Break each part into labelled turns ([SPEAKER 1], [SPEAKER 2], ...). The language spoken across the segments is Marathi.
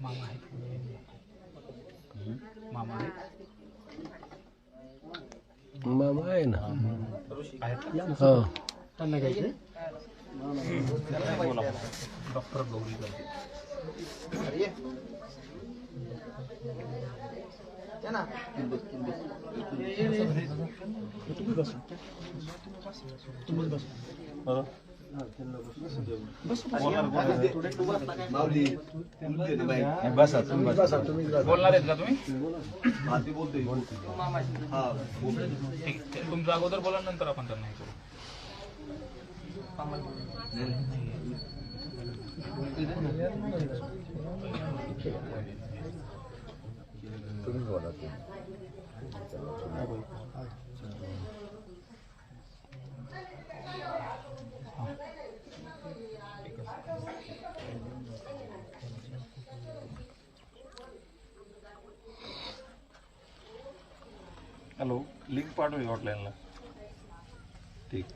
[SPEAKER 1] मामा आहेत मामा आहेत
[SPEAKER 2] मामा आहे ना
[SPEAKER 1] आहेत
[SPEAKER 2] हो
[SPEAKER 1] त्यांना घ्यायचे डॉक्टर गौरी करते तुम्ही बस तुम्ही बसा बोलणार आहेत का तुम्ही तुमचं अगोदर बोला. नंतर आपण त्यांना हे करू
[SPEAKER 3] हॅलो लिंक पाठवू हॉटलाईनला ठीक.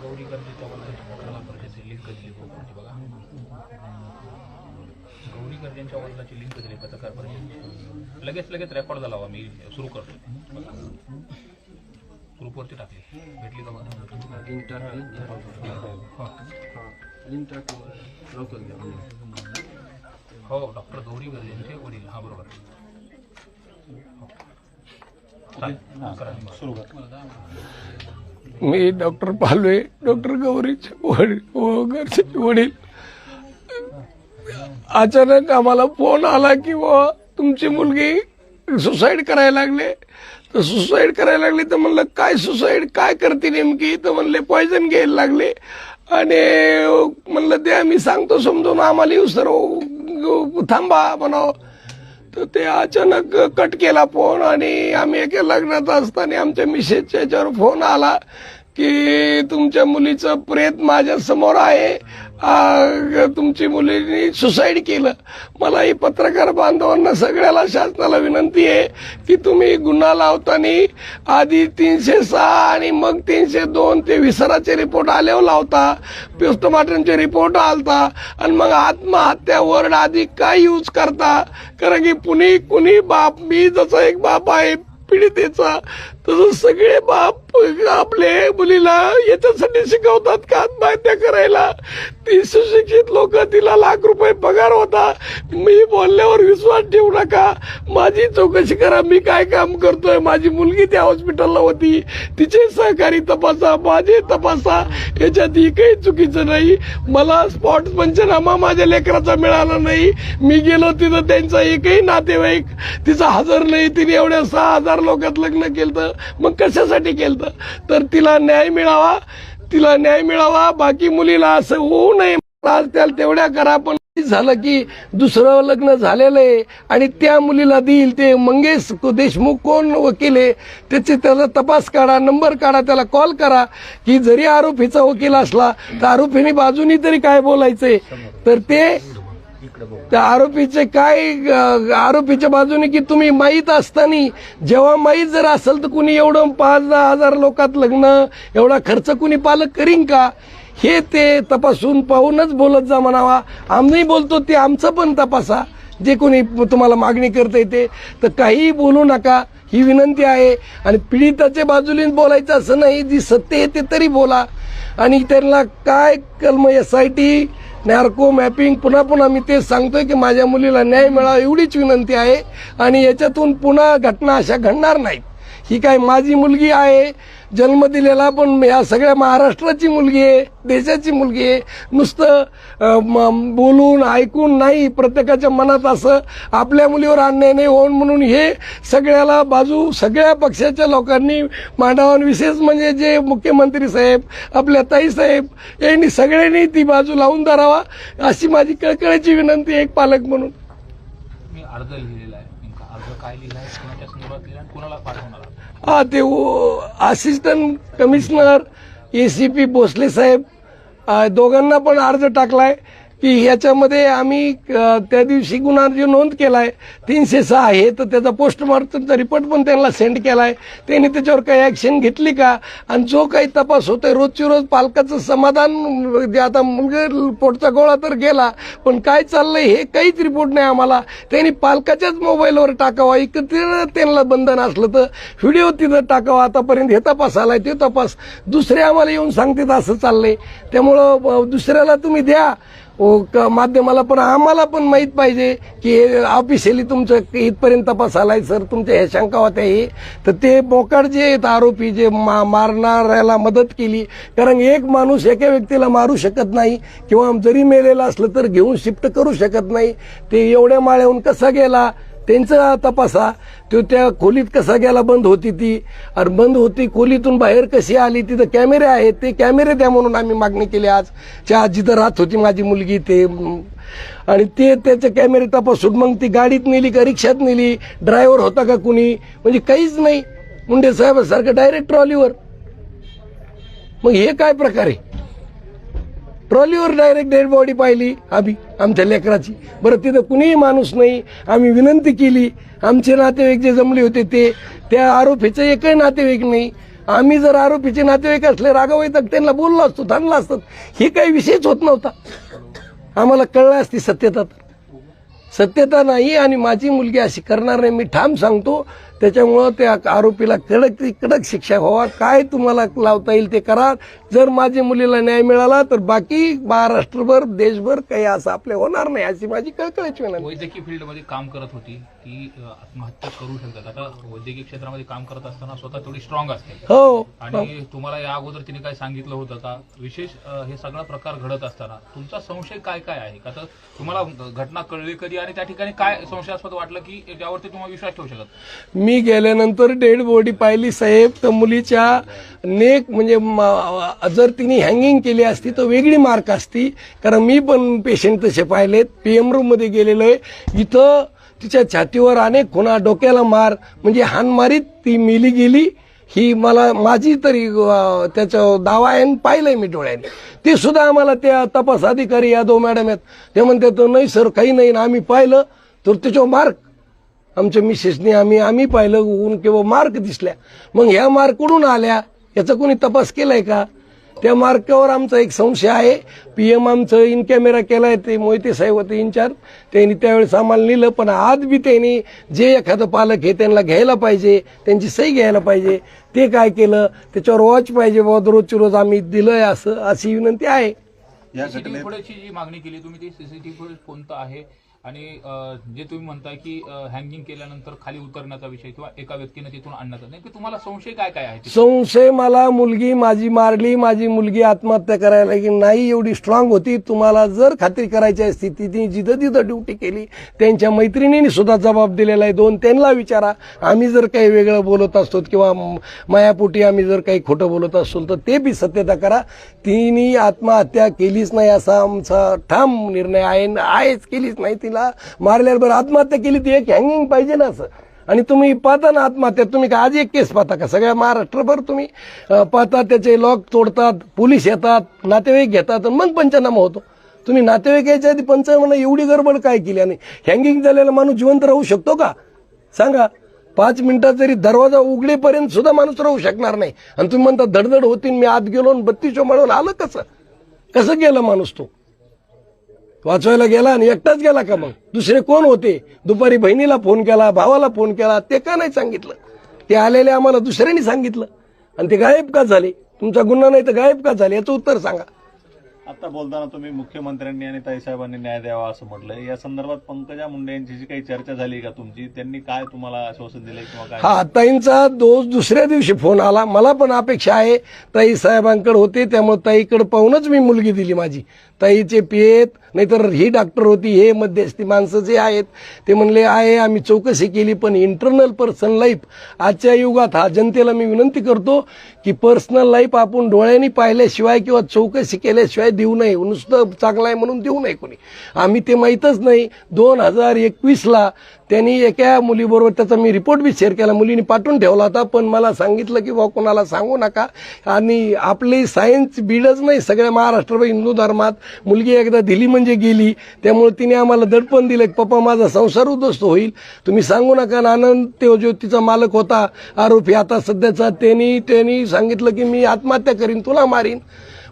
[SPEAKER 1] गौरी गर्दीच्या वडिलांची परिषदेची लिंक दिली कोकणची बघा. गौरी गर्जेंच्या वडिलाची लिंक दिली पत्रकार परिषदेची लगेच लगेच रेकॉर्ड झाला मी सुरू करतो. ग्रुपवरती टाकली. भेटली का बघा
[SPEAKER 2] लिंक टाकली
[SPEAKER 1] हो.
[SPEAKER 2] लिंक टाकली लवकर घ्या.
[SPEAKER 1] हो डॉक्टर गौरी गर्जेंचे वडील. हा बरोबर. हो.
[SPEAKER 2] मी डॉक्टर पालवे डॉक्टर गौरीचे वडील वडील. अचानक आम्हाला फोन आला की बुवा तुमची मुलगी सुसाईड करायला लागले. तर सुसाईड करायला लागले तर म्हणलं काय सुसाईड? काय करते नेमकी? तर म्हणले पॉयझन घ्यायला लागले. आणि म्हणलं ते आम्ही सांगतो समजून आम्हाला येऊ सर्व थांबा म्हणावं. तर ते अचानक कट केला फोन आणि आम्ही एका लग्नात असताना आमच्या मिसेसच्या याच्यावर फोन आला की तुमच्या मुलीचं प्रेत माझ्यासमोर आहे तुमची मुलींनी सुसाईड केलं. मला ही पत्रकार बांधवांना सगळ्याला शासनाला विनंती आहे की तुम्ही गुन्हा लावताना आधी तीनशे सहा आणि मग तीनशे दोन ते विसराचे रिपोर्ट आल्यावर लावता पोस्टमार्टमचे रिपोर्ट आलता आणि मग आत्महत्या वर्ड आधी काय यूज करता? कारण की कुणी कुणी बाप मी जसा एक बाप आहे पीडितेचा तसं सगळे बाप आपले मुलीला याच्यासाठी शिकवतात का आत्महत्या करायला? ती सुशिक्षित लोक तिला लाख रुपये पगार होता. मी बोलल्यावर विश्वास ठेवू नका. माझी चौकशी करा मी काय काम करतोय? माझी मुलगी त्या हॉस्पिटलला होती. तिचे सहकारी तपासा माझे तपासा. याच्यात ही काही चुकीचं नाही. मला स्पॉट पंचनामा माझ्या लेकराचा मिळाला नाही. मी गेलो तिथं त्यांचा एकही नातेवाईक तिचा हजर नाही. तिने एवढ्या सहा हजार लोकात लग्न केलं मग कशासाठी केलं तर तिला न्याय मिळावा तिला न्याय मिळावा बाकी मुलीला असं होऊ नये. आज त्याला तेवढ्या करा पण झालं की दुसरं लग्न झालेलं आहे आणि त्या मुलीला देईल ते मंगेश देशमुख कोण वकील आहे त्याचे त्याचा तपास काढा नंबर काढा त्याला कॉल करा की जरी आरोपीचा वकील असला तर आरोपीने बाजूनी तरी काय बोलायचंय? तर ते त्या आरोपीचे काय आरोपीच्या बाजूने की तुम्ही माहीत असताना जेव्हा माहीत जर असेल तर कुणी एवढं पाच दहा हजार लोकात लग्न एवढा खर्च कुणी पालक करीन का? हे ते तपासून पाहूनच बोलत जा म्हणावा. आम्ही बोलतो ते आमचं पण तपासा. जे कोणी तुम्हाला मागणी करता येते तर काहीही बोलू नका. ही विनंती आहे. आणि पीडिताच्या बाजूने बोलायचं असं नाही. जी सत्य येते तरी बोला. आणि त्यांना काय कलम S I T narco mapping पुन्हा पुन्हा मी तेच सांगतोय की माझ्या मुलीला न्याय मिळावा एवढीच विनंती आहे. आणि याच्यातून पुन्हा घटना अशा घडणार नाहीत. ही काय माझी मुलगी आहे? जन्म दिलेला पण या सगळ्या महाराष्ट्राची मुलगी आहे देशाची मुलगी आहे. नुसतं बोलून ऐकून नाही प्रत्येकाच्या मनात असं आपल्या मुलीवर अन्याय नाही होऊन म्हणून हे सगळ्याला बाजू सगळ्या पक्षाच्या लोकांनी मांडावा. विशेष म्हणजे जे मुख्यमंत्री साहेब आपल्या ताईसाहेब यांनी सगळ्यांनी ती बाजू लावून धरावा अशी माझी कळकळीची विनंती एक पालक म्हणून.
[SPEAKER 1] मी अर्ज लिहिलेला आहे. अर्ज काय लिहिला आहे कुणाच्या संदर्भात लिहिला पाठवणार
[SPEAKER 2] हा ते assistant commissioner A C P Bhosale साहेब दोघांना पण अर्ज टाकलाय. की ह्याच्यामध्ये आम्ही त्या दिवशी गुन्हा जो नोंद केलाय. तीनशे सहा आहे तर त्याचा पोस्टमॉर्टमचा रिपोर्ट पण त्यांना सेंड केलाय. त्यांनी त्याच्यावर काही ऍक्शन घेतली का? आणि जो काही तपास होतोय रोजची रोज पालकाचं समाधान म्हणजे आता मुलगा पोटचा गोळा तर गेला पण काय चाललंय हे काहीच रिपोर्ट नाही आम्हाला. त्यांनी पालकाच्याच मोबाईलवर टाकावा एकत्र त्यांना बंधन असलं तर व्हिडिओ तिथं टाकावा. आतापर्यंत हे तपास आलाय ते तपास दुसरे आम्हाला येऊन सांगतात असं चाललंय. त्यामुळं दुसऱ्याला तुम्ही द्या. माध्यमाला पण आम्हाला पण माहीत पाहिजे की ऑफिशियली तुमचं इथपर्यंत तपास आलाय सर. तुमच्या ह्या शंका होत्या हे. तर ते बोकाड जे आहेत आरोपी जे मा मारणाऱ्याला मदत केली. कारण एक माणूस एका व्यक्तीला मारू शकत नाही किंवा जरी मेलेला असलं तर घेऊन शिफ्ट करू शकत नाही. ते एवढ्या माळ्याहून कसा गेला? त्यांचा तपासा तो त्या खोलीत कसा गेला बंद होती ती. अरे बंद होती खोलीतून बाहेर कशी आली तिथं कॅमेरे आहेत ते कॅमेरे द्या म्हणून आम्ही मागणी केली आज. च्या आज जिथं राहत होती माझी मुलगी ते. आणि ते त्याचे कॅमेरे तपासून मग ती गाडीत नेली का रिक्षात नेली. ड्रायव्हर होता का कुणी? म्हणजे काहीच नाही. मुंडे साहेबासारखं डायरेक्ट ट्रॉलीवर. मग हे काय प्रकार आहे? ट्रॉलीवर डायरेक्ट डेड बॉडी पाहिली आम्ही आमच्या लेकराची. बरं तिथं कुणीही माणूस नाही. आम्ही विनंती केली. आमचे नातेवाईक जे जमले होते ते त्या आरोपीचं एकही नातेवाईक नाही. आम्ही जर आरोपीचे नातेवाईक असले रागावाई तर त्यांना बोललो असतो थांबला असतात हे काही विषयच होत नव्हता. आम्हाला कळलं असती सत्यता. सत्यता नाही आणि माझी मुलगी अशी करणार नाही. मी ठाम सांगतो त्याच्यामुळं त्या आरोपीला कडक कडक शिक्षा व्हावा. काय तुम्हाला लावता येईल ते करा. जर माझ्या मुलीला न्याय मिळाला तर बाकी महाराष्ट्रभर देशभर काही असं आपले होणार नाही अशी माझी कळकळीची विनंती.
[SPEAKER 1] वैद्यकीय फील्डमध्ये काम करत होती ती आत्महत्या करू शकतात. आता वैद्यकीय क्षेत्रामध्ये काम करत असताना स्वतः थोडी स्ट्रॉंग असते.
[SPEAKER 2] हो.
[SPEAKER 1] आणि तुम्हाला या अगोदर तिने काय सांगितलं होतं का? विशेष हे सगळा प्रकार घडत असताना तुमचा संशय काय काय आहे? का तर तुम्हाला घटना कळली कधी? आणि त्या ठिकाणी काय संशयास्पद वाटलं की त्यावरती तुम्हाला विश्वास ठेवू शकत?
[SPEAKER 2] मी गेल्यानंतर डेड बॉडी पाहिली. साहेब तर मुलीच्या नेक म्हणजे जर तिने हँगिंग केली असती तर वेगळी मार्क असती. कारण मी पण पेशंट तसे पाहिलेत. पी एम रूममध्ये गेलेलो आहे. इथं तिच्या छातीवर अनेक खुणा डोक्याला मार म्हणजे हानमारीत ती मिली गेली. ही मला माझी तरी त्याचा दावा आहे आणि पाहिलंय मी डोळ्याने. ते सुद्धा आम्हाला त्या तपास अधिकारी यादव मॅडम आहेत. ते म्हणतात नाही सर काही नाही. ना आम्ही पाहिलं तर त्याच्यावर मार्क आमच्या मिसेसने आम्ही आम्ही पाहिलं ऊन किंवा मार्क दिसल्या. मग ह्या मार्क कुठून आल्या. याचा कोणी तपास केलाय का? त्या मार्कावर आमचा एक संशय आहे. पीएम आमचं इन कॅमेरा केलाय ते मोहिते साहेब होते इन्चार्ज त्यांनी त्यावेळेस आम्हाला नेलं पण आज बी त्यांनी जे एखादं पालक हे त्यांना घ्यायला पाहिजे त्यांची सही घ्यायला पाहिजे ते काय केलं? त्याच्यावर वॉच पाहिजे बाबा रोजची रोज आम्ही दिलंय असं अशी विनंती आहे.
[SPEAKER 3] या घटनेत
[SPEAKER 1] फुटेजची जी मागणी केली तुम्ही ती सीसीटीव्ही फुटेज कोणतं आहे? आणि जे तुम्ही म्हणताय की हँगिंग केल्यानंतर खाली उतरण्याचा विषय किंवा एका व्यक्तीने तिथून आणण्याचा. नाही तुम्हाला संशय काय काय आहे
[SPEAKER 2] संशय मला मुलगी माझी मारली माझी मुलगी आत्महत्या करायला की नाही एवढी स्ट्रॉंग होती. तुम्हाला जर खात्री करायची असती तिने जिथं तिथं ड्युटी केली त्यांच्या मैत्रिणींनी सुद्धा जबाब दिलेला आहे. दोन त्यांना विचारा. आम्ही जर काही वेगळं बोलत असतो किंवा मायापोटी आम्ही जर काही खोटं बोलत असतो तर ते बी सत्यता करा. तिने आत्महत्या केलीच नाही असा आमचा ठाम निर्णय आहे आहेच केलीच नाही तिला मारल्यावर बरं आत्महत्या केली ती एक हँगिंग पाहिजे ना असं. आणि तुम्ही पाहता ना आत्महत्या. तुम्ही का आज एक केस पाहता का? सगळ्या महाराष्ट्रभर तुम्ही पाहता त्याचे लॉक तोडतात पोलीस येतात नातेवाईक घेतात मग पंचनामा होतो. तुम्ही नातेवाईक यायच्या आधी पंचनामा एवढी गडबड काय केली? आणि हँगिंग झालेला माणूस जिवंत राहू शकतो का? सांगा. पाच मिनिटात जरी दरवाजा उघडेपर्यंत सुद्धा माणूस राहू शकणार नाही. आणि तुम्ही म्हणता धडधड होतीन मी आत गेलो आणि बत्तीसो आलं कसं? कसं गेलं माणूस तो? वाचवायला गेला आणि एकटाच गेला का मग? दुसरे कोण होते? दुपारी बहिणीला फोन केला भावाला फोन केला ते का नाही सांगितलं? ते आलेले आम्हाला दुसऱ्यांनी सांगितलं. आणि ते गायब का झाले? तुमचा गुन्हा नाही तर गायब का झाले? याचं उत्तर सांगा.
[SPEAKER 3] आता बोलताना तुम्ही मुख्यमंत्र्यांनी आणि ताईसाहेबांनी न्याय द्यावा असं म्हटलंय. या संदर्भात पंकजा मुंडे यांची जी काही चर्चा झाली का तुमची त्यांनी काय तुम्हाला आश्वासन दिले किंवा काय?
[SPEAKER 2] हा ताईंचा दोष दुसऱ्या दिवशी फोन आला. मला पण अपेक्षा आहे ताई साहेबांकडे होते त्यामुळे ताईकडे पाहूनच मी मुलगी दिली माझी. ताईचे पियेत नाहीतर ही डॉक्टर होती हे मध्यस्थी माणसं जे आहेत ते म्हणले आहे आम्ही चौकशी केली पण इंटरनल पर्सनल लाईफ आजच्या युगात हा जनतेला मी विनंती करतो की पर्सनल लाईफ आपण डोळ्यांनी पाहिल्याशिवाय किंवा चौकशी केल्याशिवाय देऊ नये. नुसतं चांगलं आहे म्हणून देऊ नये कोणी. आम्ही ते माहीतच नाही. दोन हजार एकवीसला त्यांनी एका मुलीबरोबर त्याचा मी रिपोर्ट बी शेअर केला. मुलीने पाठवून ठेवला होता पण मला सांगितलं की बा कोणाला सांगू नका. आणि आपली सायन्स बीडच नाही सगळ्या महाराष्ट्र हिंदू धर्मात मुलगी एकदा दिली म्हणजे गेली. त्यामुळे तिने आम्हाला दडपण दिलं की पप्पा माझा संसार उद्ध्वस्त होईल. तुम्ही सांगू नका आनंद तो ज्योतीचा मालक होता आरोपी. आता सध्याचा त्यांनी त्यांनी सांगितलं की मी आत्महत्या करीन तुला मारीन.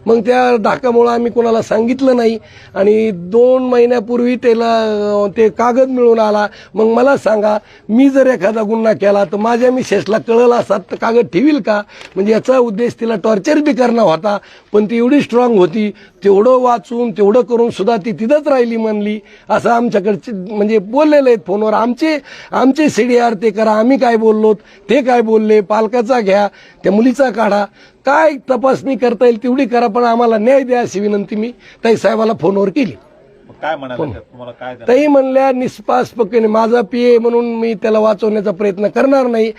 [SPEAKER 2] मग त्या धाकामुळं आम्ही कोणाला सांगितलं नाही. आणि दोन महिन्यापूर्वी त्याला ते कागद मिळून आला. मग मला सांगा मी जर एखादा गुन्हा केला तर माझ्या मिसेसला कळलं असतात तर कागद ठेवील का? म्हणजे याचा उद्देश तिला टॉर्चर बी करणं होता. पण ती एवढी स्ट्रॉंग होती तेवढं वाचून तेवढं करून सुद्धा ती तिथंच राहिली म्हणली. असं आमच्याकडचे म्हणजे बोललेले आहेत फोनवर. आमचे आमचे सीडीआर ते करा आम्ही काय बोललो ते काय बोलले पालकाचा घ्या त्या मुलीचा काढा. काय तपासणी करता येईल तेवढी करा पण आम्हाला न्याय द्या अशी विनंती मी ताई साहेबाला फोनवर केली.
[SPEAKER 3] काय
[SPEAKER 2] ताई म्हणल्या निष्पासपणे माझा पीए म्हणून मी त्याला वाचवण्याचा प्रयत्न करणार नाही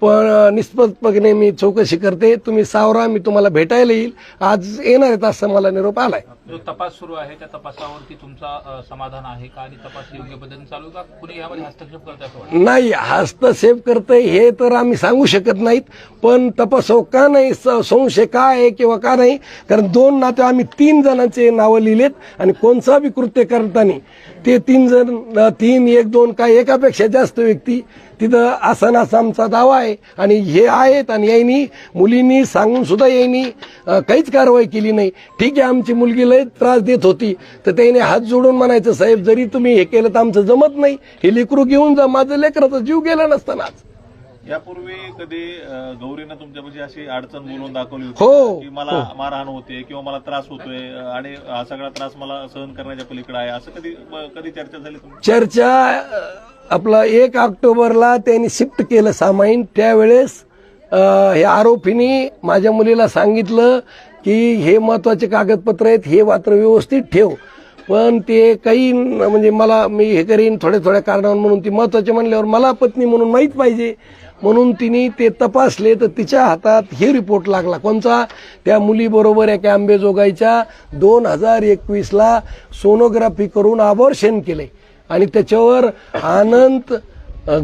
[SPEAKER 2] पण निष्पक्षपणे मी चौकशी करते तुम्ही सावरा मी तुम्हाला भेटायला येईल. आज येणार आहेत असं मला निरोप आलाय.
[SPEAKER 1] जो तपास सुरू आहे त्या तपासावरती तुमचा समाधान आहे का? आणि तपास योग्य पद्धतीने चालू का? कुणी यामध्ये हस्तक्षेप करत असं
[SPEAKER 2] नाही हस्तक्षेप करतंय हे तर आम्ही सांगू शकत नाहीत पण तपासव का नाही संशय का आहे किंवा का नाही? कारण दोन नाते आम्ही तीन जणांचे नावं लिहिलेत आणि कोणचा बी कृत्य करताना ते तीन जण तीन एक दोन काय एकापेक्षा जास्त व्यक्ती तिथं असं असा आमचा दावा आहे. आणि हे आहेत आणि यांनी मुलींनी सांगून सुद्धा यांनी काहीच कारवाई केली नाही. ठीक आहे आमची मुलगी लय त्रास देत होती. तर त्याने हात जोडून म्हणायचं साहेब जरी तुम्ही हे केलं तर आमचं जमत नाही. हे लेकरू घेऊन जा. माझं लेकराचा जीव गेला नसतानाच.
[SPEAKER 3] यापूर्वी कधी गौरीनं तुमच्यापाशी अशी अडचण बोलून दाखवली
[SPEAKER 2] हो,
[SPEAKER 3] होती की मला मारहाण होते किंवा मला त्रास होतोय आणि हा सगळा त्रास मला सहन करण्याच्या पलीकडे आहे. असं कधी कधी चर्चा झाली
[SPEAKER 2] चर्चा आपला एक ऑक्टोबरला त्यांनी शिफ्ट केलं सामाईन. त्यावेळेस हे आरोपींनी माझ्या मुलीला सांगितलं की हे महत्त्वाचे कागदपत्र आहेत हे मात्र व्यवस्थित ठेव. पण ते काही म्हणजे मला मी हे करीन थोड्या थोड्या कारणावर म्हणून ती महत्त्वाचे म्हणल्यावर मला पत्नी म्हणून माहीत पाहिजे. म्हणून तिने ते तपासले तर तिच्या हातात हे रिपोर्ट लागला. कोणचा? त्या मुलीबरोबर एका आंबेजोगाईच्या दोन हजार एकवीसला सोनोग्राफी करून अबॉर्शन केले. आणि त्याच्यावर आनंद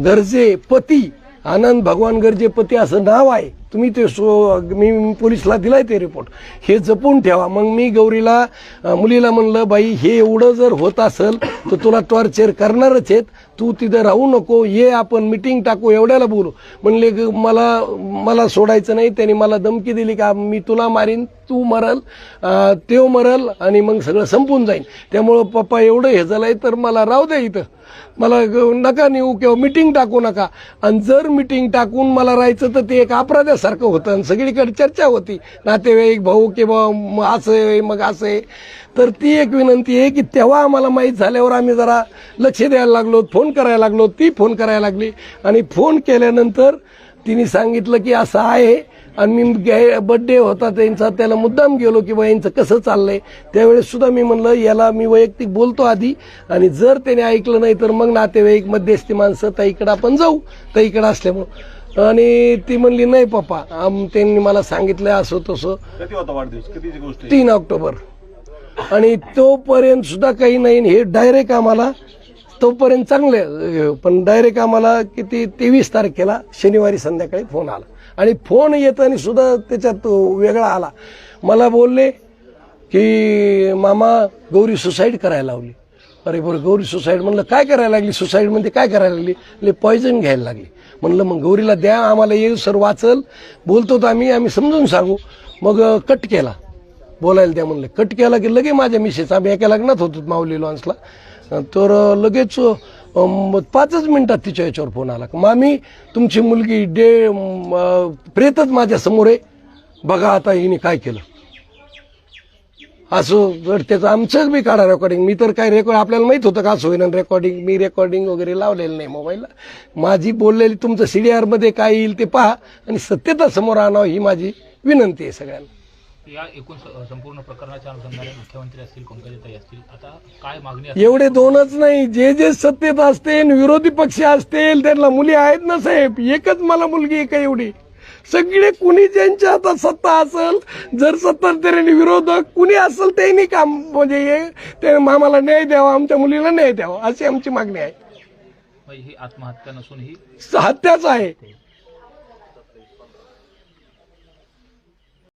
[SPEAKER 2] गरजे पती आनंद भगवान गरजे पती असं नाव आहे. तुम्ही ते सो मी पोलिसला दिलाय ते रिपोर्ट हे जपून ठेवा. मग मी गौरीला मुलीला म्हणलं बाई हे एवढं जर होत असेल तर तुला टॉर्चर करणारच आहेत. तू तिथं राहू नको. ये आपण मिटिंग टाकू. एवढ्याला बोलू. म्हणले मला मला सोडायचं नाही. त्यांनी मला धमकी दिली का मी तुला मारीन. तू मरल. अ, तेव मरल आणि मग सगळं संपून जाईन. त्यामुळं पप्पा एवढं हे झालंय तर मला राहू दे इथं. मला ग- नका नेऊ किंवा मिटिंग टाकू नका. आणि जर मिटिंग टाकून मला राहायचं तर ते एक अपराध्यासारखं होतं. आणि सगळीकडे चर्चा होती. नातेवाईक भाऊ किंवा असं आहे मग असं आहे. तर ती एक विनंती आहे की तेव्हा आम्हाला माहीत झाल्यावर आम्ही जरा लक्ष द्यायला लागलो फोन करायला लागलो ती फोन करायला लागली. आणि फोन केल्यानंतर तिने सांगितलं की असं आहे आणि मी बड्डे होता त्यांचा त्याला मुद्दाम गेलो की बा यांचं कसं चाललंय? त्यावेळेस सुद्धा मी म्हणलं याला मी वैयक्तिक बोलतो आधी. आणि जर त्याने ऐकलं नाही तर मग नातेवाईक मध्यस्थी माणसं ताईकडं आपण जाऊ. ताईकडं असल्यामुळं. आणि ती म्हणली नाही पप्पा आम- त्यांनी मला सांगितलं असं तसं.
[SPEAKER 3] कधी होता वाढदिवस? कधीची गोष्ट आहे?
[SPEAKER 2] तीन ऑक्टोबर. आणि तोपर्यंत सुद्धा काही नाही हे डायरेक्ट आम्हाला तोपर्यंत चांगले पण डायरेक्ट आम्हाला किती तेवीस तारखेला शनिवारी संध्याकाळी फोन आला. आणि फोन येताना सुद्धा त्याच्यात वेगळा आला. मला बोलले की मामा गौरी सुसाईड करायला लावली. अरे बरं गौरी सुसाईड म्हणलं काय करायला लागली? सुसाईडमध्ये म्हणजे काय करायला लागली? ले पॉयझन घ्यायला लागली. म्हणलं मग गौरीला द्या आम्हाला येईल सर वाचल. बोलतो तर आम्ही आम्ही समजून सांगू. मग कट केला. बोलायला द्या म्हणलं. कट केला की लगे माझ्या मिसेस आम्ही एका लग्नात होतो माऊली लॉन्सला तर लगेच पाचच मिनिटात तिच्या याच्यावर फोन आला. मामी तुमची मुलगी डे प्रेतच माझ्यासमोर आहे. बघा आता हिने काय केलं. असो जर त्याचं आमचंच बी काढा रेकॉर्डिंग मी तर काय रेकॉर्ड आपल्याला माहीत होतं का असं होईन रेकॉर्डिंग मी रेकॉर्डिंग वगैरे लावलेलं नाही मोबाईलला माझी बोललेली तुमचं सी डी आरमध्ये काय येईल ते पहा. आणि सत्यता समोर आणावं ही माझी विनंती आहे सगळ्यांना.
[SPEAKER 1] या एकूण संपूर्ण प्रकरणाच्या अनुषंगाने मुख्यमंत्री असतील पंकजाताई असतील आता काय मागणी?
[SPEAKER 2] एवढे दोनच नाही. जे जे सत्तेत असतील विरोधी पक्ष असतील त्यांना मुली आहेत ना साहेब? एकच मला मुलगी आहे का एवढी? सगळे कुणी ज्यांच्या हातात सत्ता असेल जर सत्ताधाऱ्यांनी विरोधक कुणी असेल त्यांनी काम म्हणजे हे ते आम्हाला न्याय द्यावा आमच्या मुलीला न्याय द्यावा अशी आमची मागणी आहे.
[SPEAKER 1] ही आत्महत्या नसून ही
[SPEAKER 2] हत्याच आहे.